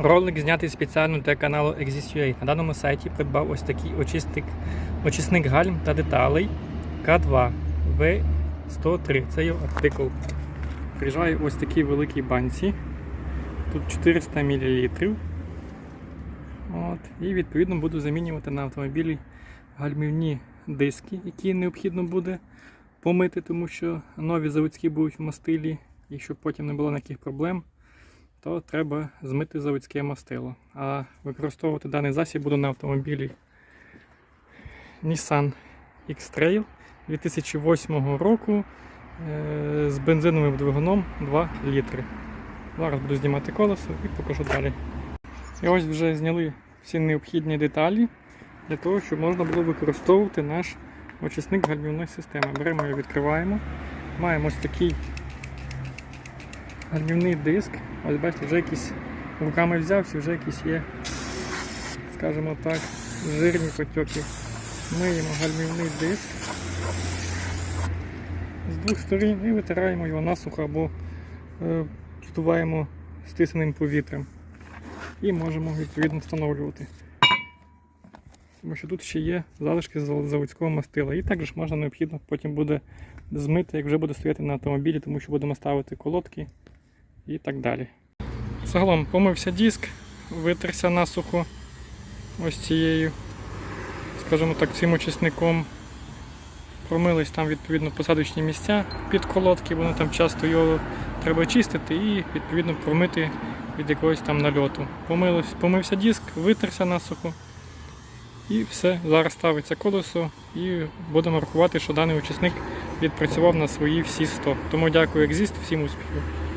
Ролик знятий спеціально для каналу Exist.ua. На даному сайті придбав ось такий очисник, очисник гальм та деталей К2 В103. Це його артикул. Приїжджає ось такій великій банці. Тут 400 мл. От. І відповідно буду замінювати на автомобілі гальмівні диски, які необхідно буде помити, тому що нові заводські будуть в мастилі, і щоб потім не було ніяких проблем то треба змити заводське мастило. А використовувати даний засіб буду на автомобілі Nissan X-Trail 2008 року е, з бензиновим двигуном 2 літри. Зараз буду знімати колесо і покажу далі. І ось вже зняли всі необхідні деталі для того, щоб можна було використовувати наш очисник гальмівної системи. Беремо і відкриваємо. Маємо ось такий гальмівний диск. Ось бачите, вже якісь руками взявся, вже якісь є, скажімо так, жирні потьоки. Миємо гальмівний диск з двох сторін і витираємо його насухо або е, стисненим повітрям. І можемо відповідно встановлювати. Тому що тут ще є залишки заводського мастила. І також можна необхідно потім буде змити, як вже буде стояти на автомобілі, тому що будемо ставити колодки і так далі. Загалом помився диск, витерся насухо ось цією, скажімо так, цим очисником. Промились там відповідно посадочні місця під колодки, воно там часто його треба чистити і відповідно промити від якогось там нальоту. Помилось, помився диск, витерся насухо. І все, зараз ставиться колесо і будемо рахувати, що даний очисник відпрацював на свої всі 100. Тому дякую Exist, всім успіхів.